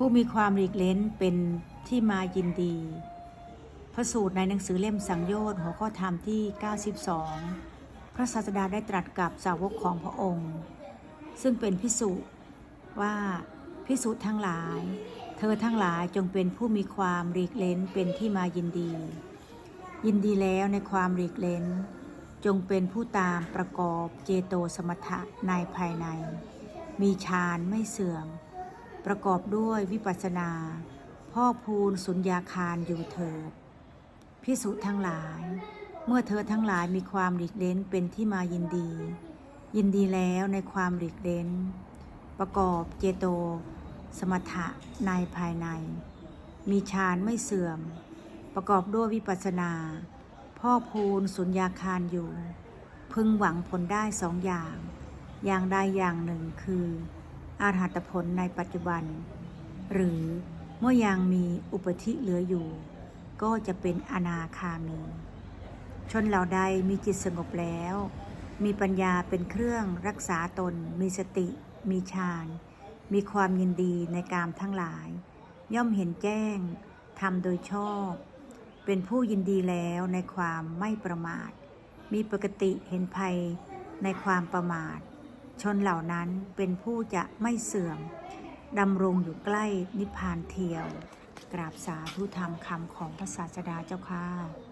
ผู้มีความหลีกเล้นเป็นที่มายินดี พระสูตรในหนังสือเล่มสังโยชน์หัวข้อธรรมที่ 92 พระศาสดาได้ตรัสกับสาวกของพระองค์ ซึ่งเป็นพิสุว่าพิสุทั้งหลาย เธอทั้งหลายจงเป็นผู้มีความหลีกเล้นเป็นที่มายินดี ยินดีแล้วในความหลีกเล้น จงเป็นผู้ตามประกอบเจโตสมถะในภายใน มีฌานไม่เสื่อม ประกอบด้วยวิปัสนา พ่อพูนสุญญาคารอยู่เถิดพิสุทั้งหลาย เมื่อเธอทั้งหลายมีความหลีกเล้นเป็นที่มายินดี ยินดีแล้วในความหลีกเล้น ประกอบเจโต สมถะในภายใน มีฌานไม่เสื่อม ประกอบด้วยวิปัสสนา พ่อพูนสุญญาคารอยู่ พึงหวังผลได้สองอย่าง อย่างใดอย่างหนึ่งคือ อารหัตผลในปัจจุบัน หรือเมื่อยังมีอุปธิเหลืออยู่ ก็จะเป็นอนาคามี ชนเหล่าใดมีจิตสงบแล้ว มีปัญญาเป็นเครื่องรักษาตน มีสติ มีฌานมีความยินดีในกามทั้งหลาย ย่อมเห็นแจ้งทำโดยชอบ เป็นผู้ยินดีแล้วในความไม่ประมาท มีปกติเห็นภัยในความประมาท ชนเหล่านั้นเป็นผู้จะไม่เสื่อมดำรงอยู่ใกล้นิพพานเทียว กราบสาธุธรรมคำของพระศาสดาเจ้าค่ะ